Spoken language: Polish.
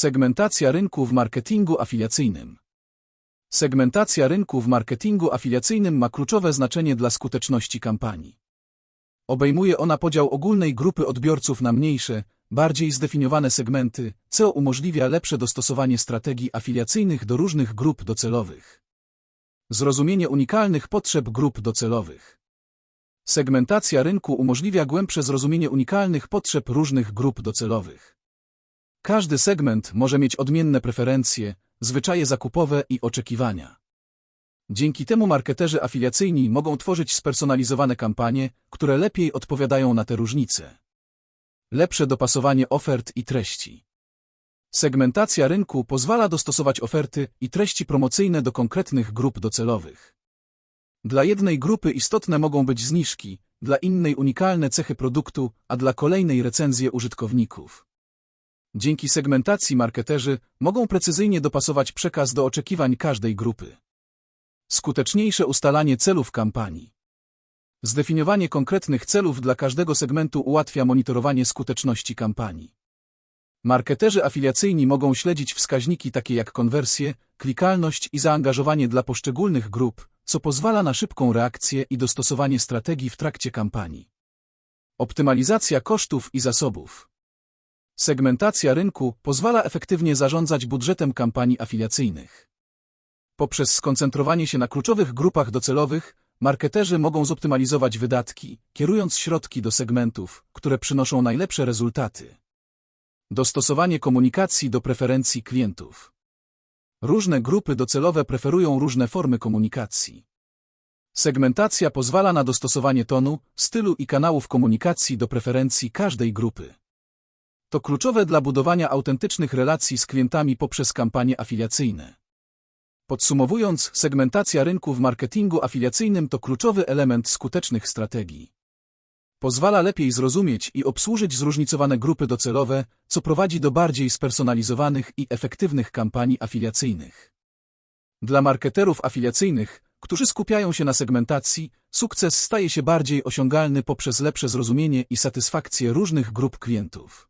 Segmentacja rynku w marketingu afiliacyjnym. Segmentacja rynku w marketingu afiliacyjnym ma kluczowe znaczenie dla skuteczności kampanii. Obejmuje ona podział ogólnej grupy odbiorców na mniejsze, bardziej zdefiniowane segmenty, co umożliwia lepsze dostosowanie strategii afiliacyjnych do różnych grup docelowych. Zrozumienie unikalnych potrzeb grup docelowych. Segmentacja rynku umożliwia głębsze zrozumienie unikalnych potrzeb różnych grup docelowych. Każdy segment może mieć odmienne preferencje, zwyczaje zakupowe i oczekiwania. Dzięki temu marketerzy afiliacyjni mogą tworzyć spersonalizowane kampanie, które lepiej odpowiadają na te różnice. Lepsze dopasowanie ofert i treści. Segmentacja rynku pozwala dostosować oferty i treści promocyjne do konkretnych grup docelowych. Dla jednej grupy istotne mogą być zniżki, dla innej unikalne cechy produktu, a dla kolejnej recenzje użytkowników. Dzięki segmentacji marketerzy mogą precyzyjnie dopasować przekaz do oczekiwań każdej grupy. Skuteczniejsze ustalanie celów kampanii. Zdefiniowanie konkretnych celów dla każdego segmentu ułatwia monitorowanie skuteczności kampanii. Marketerzy afiliacyjni mogą śledzić wskaźniki takie jak konwersje, klikalność i zaangażowanie dla poszczególnych grup, co pozwala na szybką reakcję i dostosowanie strategii w trakcie kampanii. Optymalizacja kosztów i zasobów. Segmentacja rynku pozwala efektywnie zarządzać budżetem kampanii afiliacyjnych. Poprzez skoncentrowanie się na kluczowych grupach docelowych, marketerzy mogą zoptymalizować wydatki, kierując środki do segmentów, które przynoszą najlepsze rezultaty. Dostosowanie komunikacji do preferencji klientów. Różne grupy docelowe preferują różne formy komunikacji. Segmentacja pozwala na dostosowanie tonu, stylu i kanałów komunikacji do preferencji każdej grupy. To kluczowe dla budowania autentycznych relacji z klientami poprzez kampanie afiliacyjne. Podsumowując, segmentacja rynku w marketingu afiliacyjnym to kluczowy element skutecznych strategii. Pozwala lepiej zrozumieć i obsłużyć zróżnicowane grupy docelowe, co prowadzi do bardziej spersonalizowanych i efektywnych kampanii afiliacyjnych. Dla marketerów afiliacyjnych, którzy skupiają się na segmentacji, sukces staje się bardziej osiągalny poprzez lepsze zrozumienie i satysfakcję różnych grup klientów.